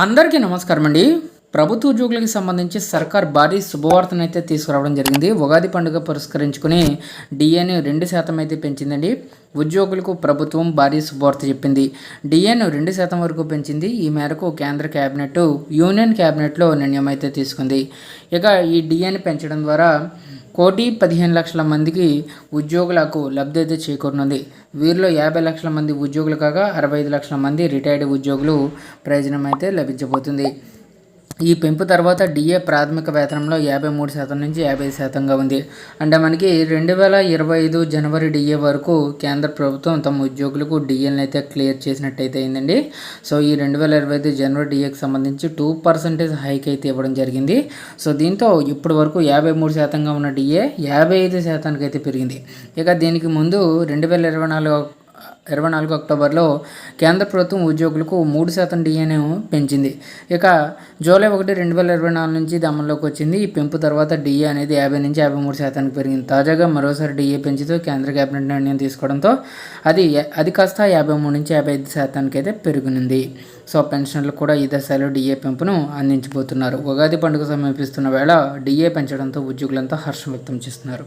అందరికీ నమస్కారం అండి. ప్రభుత్వ ఉద్యోగులకు సంబంధించి సర్కార్ భారీ శుభవార్తను అయితే తీసుకురావడం జరిగింది. ఉగాది పండుగ పురస్కరించుకుని డిఏను రెండు శాతం అయితే పెంచిందండి. ఉద్యోగులకు ప్రభుత్వం భారీ శుభవార్త చెప్పింది. డిఏను రెండు శాతం వరకు పెంచింది. ఈ మేరకు కేంద్ర క్యాబినెట్ యూనియన్ క్యాబినెట్లో నిర్ణయం అయితే తీసుకుంది. ఇక ఈ డిఏని పెంచడం ద్వారా కోటి పదిహేను లక్షల మందికి ఉద్యోగులకు లబ్ధి అయితే చేకూరనుంది. వీరిలో యాభై లక్షల మంది ఉద్యోగులు కాగా అరవై ఐదు లక్షల మంది రిటైర్డ్ ఉద్యోగులు ప్రయోజనం అయితే లభించబోతుంది. ఈ పెంపు తర్వాత డిఏ ప్రాథమిక వేతనంలో యాభై మూడు శాతం నుంచి యాభై శాతంగా ఉంది. అంటే మనకి రెండు వేల ఇరవై ఐదు జనవరి డిఏ వరకు కేంద్ర ప్రభుత్వం తమ ఉద్యోగులకు డిఏలను అయితే క్లియర్ చేసినట్టయితే అయిందండి. సో ఈ రెండు వేల ఇరవై ఐదు జనవరి డిఏకి సంబంధించి టూ పర్సెంటేజ్ హైక్ అయితే ఇవ్వడం జరిగింది. సో దీంతో ఇప్పటి వరకు యాభై మూడు శాతంగా ఉన్న డిఏ యాభై ఐదు శాతానికి అయితే పెరిగింది. ఇక దీనికి ముందు రెండు వేల ఇరవై నాలుగు ఇరవై నాలుగు అక్టోబర్లో కేంద్ర ప్రభుత్వం ఉద్యోగులకు మూడు శాతం డిఎన్ఏ పెంచింది. ఇక జూలై ఒకటి రెండు వేల ఇరవై నాలుగు నుంచి ఇది అమల్లోకి వచ్చింది. ఈ పెంపు తర్వాత డిఏ అనేది యాభై నుంచి యాభై మూడు శాతానికి పెరిగింది. తాజాగా మరోసారి డిఏ పెంచుతూ కేంద్ర కేబినెట్ నిర్ణయం తీసుకోవడంతో అది అది కాస్త యాభై మూడు నుంచి యాభై ఐదు శాతానికి అయితే పెరిగినంది సో పెన్షన్లు కూడా ఈ దశలో డిఏ పెంపును అందించబోతున్నారు. ఉగాది పండుగ సమీపిస్తున్న వేళ డిఏ పెంచడంతో ఉద్యోగులంతా హర్షం వ్యక్తం చేస్తున్నారు.